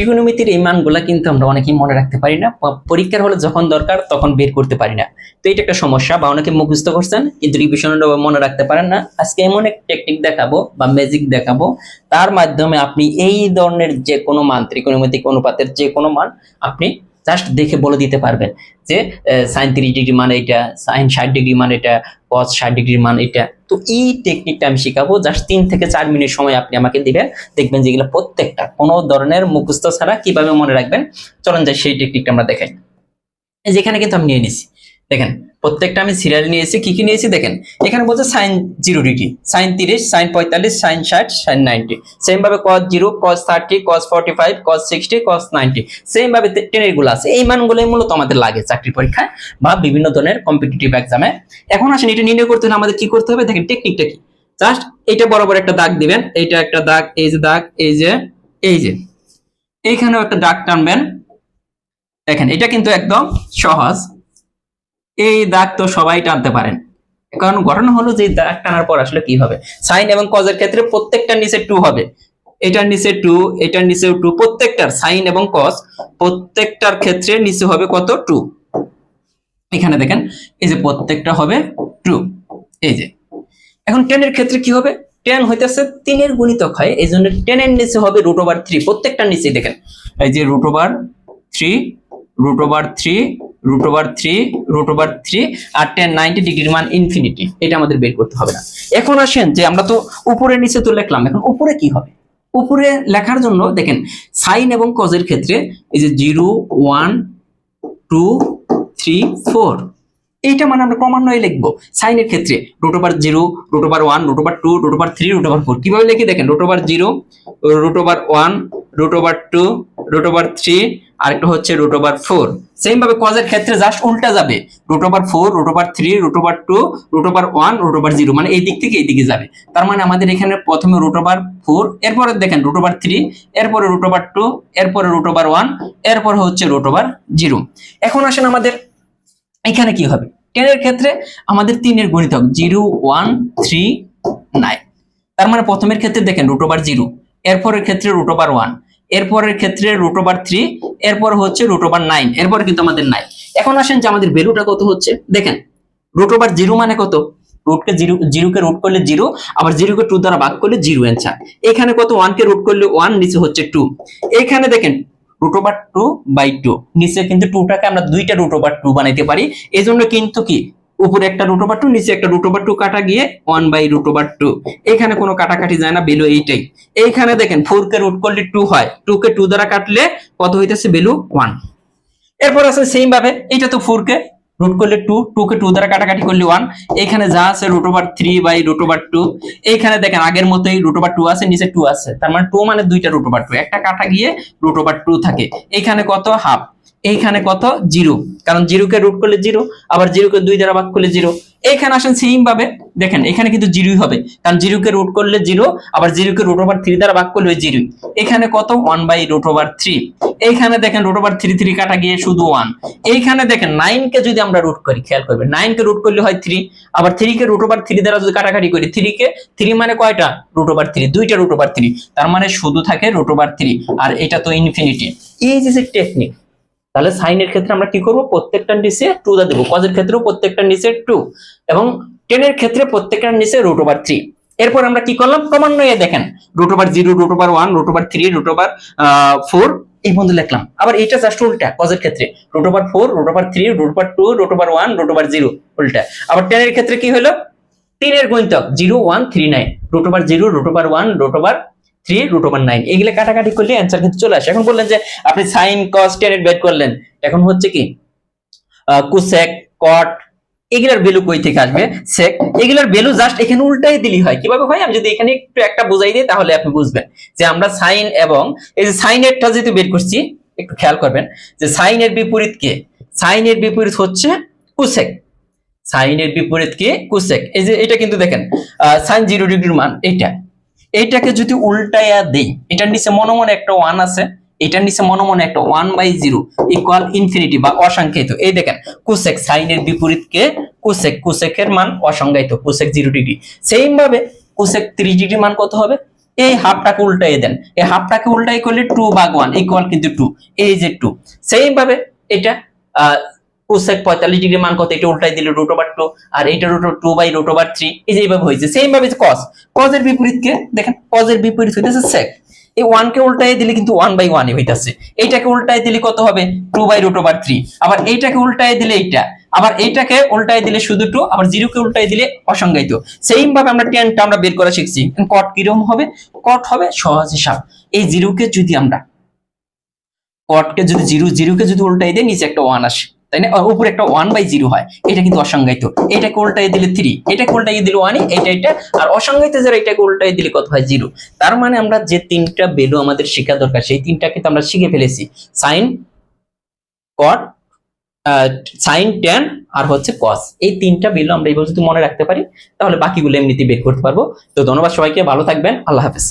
ত্রিকোণমিতির এই মানগুলা কিন্তু আমরা অনেকেই মনে রাখতে পারি না। পরীক্ষার হলে যখন দরকার তখন বের করতে পারি না। তো এটা একটা সমস্যা বা অনেকে মুখস্থ করছেন, কিন্তু রিভিশনটা মনে রাখতে পারেন না। আজকে এমন এক টেকনিক দেখাবো বা ম্যাজিক দেখাবো। তার মাধ্যমে আপনি এই ধরনের যে কোনো মান, ত্রিকোণমিতিক অনুপাতের যে কোনো মান আপনি জাস্ট দেখে বলে দিতে পারবেন যে সাইন তিরিশ ডিগ্রি মান এটা সাইন ষাট ডিগ্রি মান এটা কস ষাট ডিগ্রির মান এটা। তো এই টেকনিকটা আমি শেখাবো। জাস্ট তিন থেকে চার মিনিট সময় আপনি আমাকে দিবেন। দেখবেন যেগুলো প্রত্যেকটা কোনো ধরনের মুখস্থ ছাড়া কীভাবে মনে রাখবেন। চলেন যাই সেই টেকনিকটা আমরা দেখাই। যেখানে কিন্তু আমি নিয়ে নিছি দেখেন, প্রত্যেকটা আমি সিরিয়াল নিয়েছি, কি কি নিয়েছি দেখেন, এখানে বলছে সাইন জিরো ডিগ্রি সাইন তিরিশ সাইন পঁয়তাল্লিশ সাইন ষাট সাইন নাইনটি সেম ভাবে cos zero cos thirty cos forty five cos sixty cos ninety same ভাবে টেনেরগুলো আছে, এই মানগুলোই মূলত আমাদের লাগে চাকরি পরীক্ষায় বা বিভিন্ন ধরনের কম্পিটিটিভ এক্সামে এখন আসেন, এটা নির্ণয় করতে হলে আমাদের কি করতে হবে? দেখেন টেকনিকটা কি? জাস্ট এটা বরাবর একটা দাগ দিবেন এইটা একটা দাগ, এই যে দাগ, এই যে এই যে। এইখানেও একটা দাগ টানবেন দেখেন, এটা কিন্তু একদম সহজ। এই দাগ তো সবাই টানতে পারেন। কারণ ঘটনা হলো যে দাগ টানার পর আসলে কি হবে? সাইন এবং কজের ক্ষেত্রে প্রত্যেকটার নিচে টু হবে। এটার নিচে টু এটার নিচে টু প্রত্যেকটার সাইন এবং কস প্রত্যেকটার ক্ষেত্রে নিচে হবে কত? টু এখানে দেখেন, এই যে প্রত্যেকটা হবে টু এই যে। এখন টেনের ক্ষেত্রে কি হবে? টেন হইতেছে তিনের গুণিতক হয় এই জন্য টেনের নিচে হবে রুট ওভার থ্রি প্রত্যেকটার নিচে দেখেন। এই যে root over three root over three root over three root over three আর টেন নাইনটি ডিগ্রির মান ইনফিনিটি এটা আমাদের বের করতে হবে না। এখন আসেন যে আমরা তো উপরে নিচে তো লিখলাম, এখন উপরে কি হবে? উপরে লেখার জন্য দেখেন সাইন এবং কজের ক্ষেত্রে এই যে zero one two three four এইটা মানে আমরা ক্রমান্বয়ে লিখব সাইনের ক্ষেত্রে root over zero root over one root over two root over three root over four কীভাবে লিখি দেখেন root over zero root over one root over two root over three আরেকটা হচ্ছে রুট ওভার ফোর সেম ভাবে কজের ক্ষেত্রে just উল্টা যাবে root over four root over three root over two root over one root over zero মানে এই দিক থেকে এই দিকে যাবে তার মানে আমাদের এখানে প্রথমে রুট ওভার ফোর এরপরে দেখেন রুট ওভার থ্রি এরপরে রুট ওভার টু এরপরে রুট ওভার ওয়ান এরপরে হচ্ছে রুট ওভার জিরো এখন আসেন আমাদের এখানে কি হবে? টেনের ক্ষেত্রে আমাদের তিনের গণিতক জিরো ওয়ান থ্রি নাইন তার মানে প্রথমের ক্ষেত্রে দেখেন রুট ওভার জিরো এরপরের ক্ষেত্রে রুট ওভার ওয়ান এরপরের ক্ষেত্রে রুট ওভার থ্রি এরপর হচ্ছে রুট ওভার নাইন এরপরে কিন্তু আমাদের নাই এখন আসেন যে আমাদের ভ্যালুটা কত হচ্ছে? দেখেন রুট ওভার জিরো মানে কত? রুটকে জিরো জিরোকে রুট করলে জিরো আবার জিরোকে টু দ্বারা ভাগ করলে জিরো অ্যান্সার এখানে কত? ওয়ানকে রুট করলে ওয়ান নিচে হচ্ছে টু এখানে দেখেন root over two by two নিচে কিন্তু টুটাকে আমরা দুইটা রুট ওভার টু বানাইতে পারি। এই জন্য কিন্তু কি? উপরে একটা রুট ওভার টু নিচে একটা রুট ওভার টু কাটা গিয়ে one by root over two এখানে কোনো কাটাকাটি যায় না বেলু এইটাই। এইখানে দেখেন ফোর কে রুট করলে টু হয়। টু কে টু দ্বারা কাটলে কত হইতেছে? বেলু ওয়ান এরপর আছে সেম ভাবে এটা তো ফোর কে রুট করলে টু টু কে টু দ্বারা কাটাকাটি করলে ওয়ান এখানে যা আছে root over three by root over two এইখানে দেখেন আগের মতোই রুট ওভার টু আছে, নিচে টু আছে। তার মানে টু মানে দুইটা রুট ওভার টু একটা কাটা গিয়ে রুট ওভার টু থাকে। এখানে কত? হাফ এইখানে কত? জিরো কারণ জিরোকে রুট করলে জিরো আবার জিরোকে দুই দ্বারা ভাগ করলে জিরো এইখানে আসেন সেম ভাবে। দেখেন, এখানে কিন্তু জিরোই হবে। কারণ জিরোকে রুট করলে জিরো, আবার জিরোকে রুট ওভার থ্রি দ্বারা ভাগ করলে জিরো এখানে কত? One by root over three এইখানে দেখেন রুট ওভার থ্রি থ্রি কাটা গিয়ে শুধু ওয়ান এইখানে দেখেন নাইন কে যদি আমরা রুট করি, খেয়াল করবেন নাইন কে রুট করলে হয় থ্রি আবার থ্রি কে রুট ওভার থ্রি দ্বারা যদি কাটাকাটি করি থ্রি কে থ্রি মানে কয়টা? রুট ওভার থ্রি দুইটা রুট ওভার থ্রি তার মানে শুধু থাকে রুট ওভার থ্রি আর এটা তো ইনফিনিটি এই যে টেকনিক তাহলে সাইনের ক্ষেত্রে আমরা কি করব প্রত্যেকটার নিচে টু দা দেবো কজের ক্ষেত্রেও প্রত্যেকটার নিচে টু এবং টেনের ক্ষেত্রে প্রত্যেকটার নিচে রুট ওভার থ্রি এরপর আমরা কি করলাম ক্রমান্বয়ে দেখেন root over zero root over one root over three root over four এই বন্ধু লিখলাম আবার এটা জাস্ট উল্টা কজের ক্ষেত্রে root over four root over three root over two root over one root over zero উল্টা আবার টেনের ক্ষেত্রে কি হলো তিনের গুণিতক zero one three nine root over zero root over one root over three root over nine এগুলো কাটাকাটি করলে অ্যান্সার কিন্তু চলে আসে। এখন বললেন যে, আপনি সাইন কস টেনের বের করলেন। এখন হচ্ছে কি? কুসেক কট এগুলার ভ্যালু কই থেকে আসবে? সেক এগুলার ভ্যালু জাস্ট এখানে উল্টাই দিলি হয়। কীভাবে হয়? আমি যদি এখানে একটু একটা বুঝাই দিই, তাহলে আপনি বুঝবেন। যে আমরা সাইন এবং, এই যে সাইনেরটা যেহেতু বের করছি, একটু খেয়াল করবেন, যে সাইনের বিপরীত কে? সাইনের বিপরীত হচ্ছে কুসেক সাইনের বিপরীত কে? কুসেক এই যে এটা কিন্তু দেখেন সাইন জিরো ডিগ্রির মান, এইটা। এইটাকে যদি উল্টাইয়া দেই, এটার নিচে মনে মনে একটা ওয়ান আছে, এটার নিচে মনে মনে একটা one by zero equal infinity বা অসংখ্যায়িত। এই দেখেন কুসেক সাইনের বিপরীতকে কুসেক কুসেকের মান অসংজ্ঞায়িত কুসেক জিরো ডিগ্রি সেম ভাবে কুসেক ত্রিশ ডিগ্রি মান কত হবে? এই হাফটাকে উল্টাই দেন। এই হাফটাকে উল্টাই করলে টু ভাগ ওয়ান ইকুয়াল কিন্তু টু এই যে টু সেম ভাবে এটা কোসেক পঁয়তাল্লিশ ডিগ্রি মান কত? এটা উল্টাই দিলে রুট ওভার টু আর এটা root two by root over three এই যে এইভাবে হয়েছে সেম ভাবে কস কজের বিপরীতকে দেখেন কজের বিপরীত হইতেছে সেক এই ওয়ান কে উল্টাই দিলে কিন্তু ওয়ান বাই ওয়ানই হইতাছে। এইটাকে উল্টাই দিলে কত হবে? Two by root over three আবার এইটাকে উল্টাই দিলে এইটা। আবার এইটাকে উল্টাই দিলে শুধু টু আবার জিরো কে উল্টাই দিলে অসংজ্ঞায়িত। সেম ভাবে আমরা টেনটা আমরা বের করা শিখছি। কট কীরকম হবে? কট হবে সহজ হিসাব। এই জিরোকে যদি আমরা কটকে যদি জিরো জিরোকে যদি উল্টাই দেয় নিচে একটা ওয়ান আসে। তাই না? উপরে একটা ওয়ান বাই জিরো হয়। এটা কিন্তু অসংজ্ঞায়িত। এটাকে উল্টাই দিলে থ্রি এটাকে উল্টাই দিলে ওয়ানই এটা এটা, আর অসংজ্ঞায়িত যারা এটাকে উল্টাই দিলে কত হয়? জিরো তার মানে আমরা যে তিনটা ভ্যালু আমাদের শেখা দরকার, সেই তিনটা কিন্তু আমরা শিখে ফেলেছি। সাইন কট সাইন টেন আর হচ্ছে কস এই তিনটা ভ্যালু আমরা এইভাবে যদি মনে রাখতে পারি। তাহলে বাকিগুলো এমনিতেই বের করতে পারব। তো ধন্যবাদ সবাইকে, ভালো থাকবেন। আল্লাহ হাফেজ।